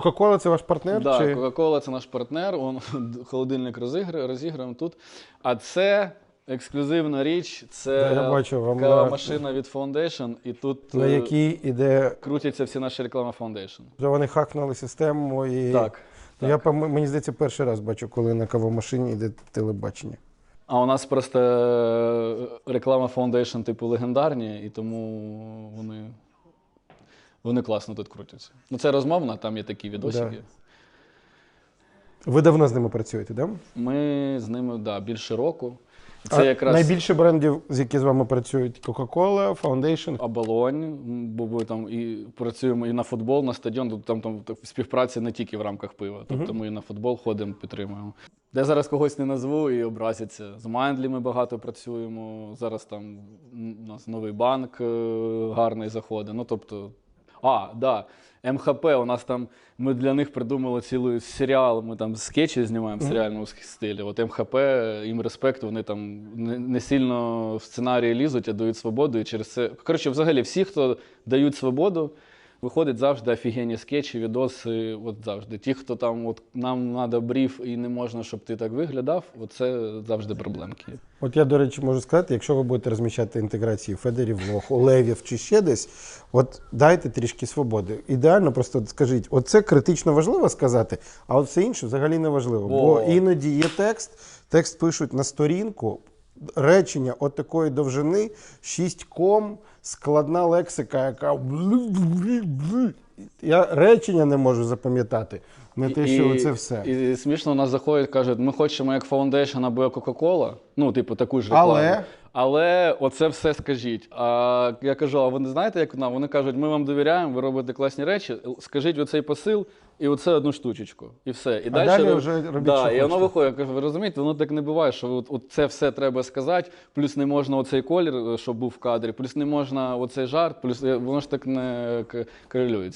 Кока-Кола це ваш партнер? Да, чи... Coca-Cola це наш партнер, он, холодильник розігр- розіграємо тут. А це ексклюзивна річ, це Да, я бачу, вам кава на- машина від Foundation, і тут На е, якій іде. крутяться всі наші реклами Foundation. Вже вони хакнули систему і. Так. Ну, Я пам- мені здається, перший раз бачу, коли на кавомашині йде телебачення. А у нас просто е, реклама Foundation типу легендарні, і тому вони, вони класно тут крутяться. Ну, це розмовна, там є такі відосики. Ви давно з ними працюєте, так? Да? Ми з ними да, більше року. Це А якраз Найбільше брендів, з які з вами працюють: Coca-Cola, Foundation. оболонь, бо ми там і працюємо і на футбол, на стадіон. Тут Там, там так, співпраця не тільки в рамках пива. Тобто ми і на футбол ходимо, підтримуємо. Де зараз когось не назву і образяться. З Майндлі ми багато працюємо. Зараз там у нас новий банк е, гарний заходить. Ну тобто, а, да. МХП, у нас там ми для них придумали цілий серіал. Ми там скетчі знімаємо в серіальному стилі. От МХП, їм респект, вони там не, сильно в сценарії лізуть, а дають свободу. І через це. Коротше, взагалі, всі, хто дають свободу, виходить завжди офігенні скетчі, відоси. От завжди. Ті, хто там, от нам треба бриф і не можна, щоб ти так виглядав, оце завжди проблемки. От я, до речі, можу сказати, якщо ви будете розміщати інтеграції Федерів, Лох, Олевів чи ще десь, от дайте трішки свободи. Ідеально просто скажіть, оце критично важливо сказати, а от все інше взагалі не важливо. Бо іноді є текст, текст пишуть на сторінку, речення от такої довжини, 6 ком, складна лексика, яка. Я речення не можу запам'ятати. Не те, що це все. І, смішно у нас заходять, кажуть, ми хочемо як фаундейшн або Coca-Cola. Ну, типу, таку ж рекламу. Але? Але оце все скажіть. А я кажу, а ви не знаєте, як нам? Вони кажуть, ми вам довіряємо, ви робите класні речі. Скажіть оцей посил і оце одну штучечку. І все. І далі ви- вже робіть, да, що і воно виходить. Я кажу, ви розумієте, воно так не буває, що от, от це все треба сказати, плюс не можна оцей колір, щоб був в кадрі, плюс не можна оцей жарт, плюс е, воно ж так не корелюється.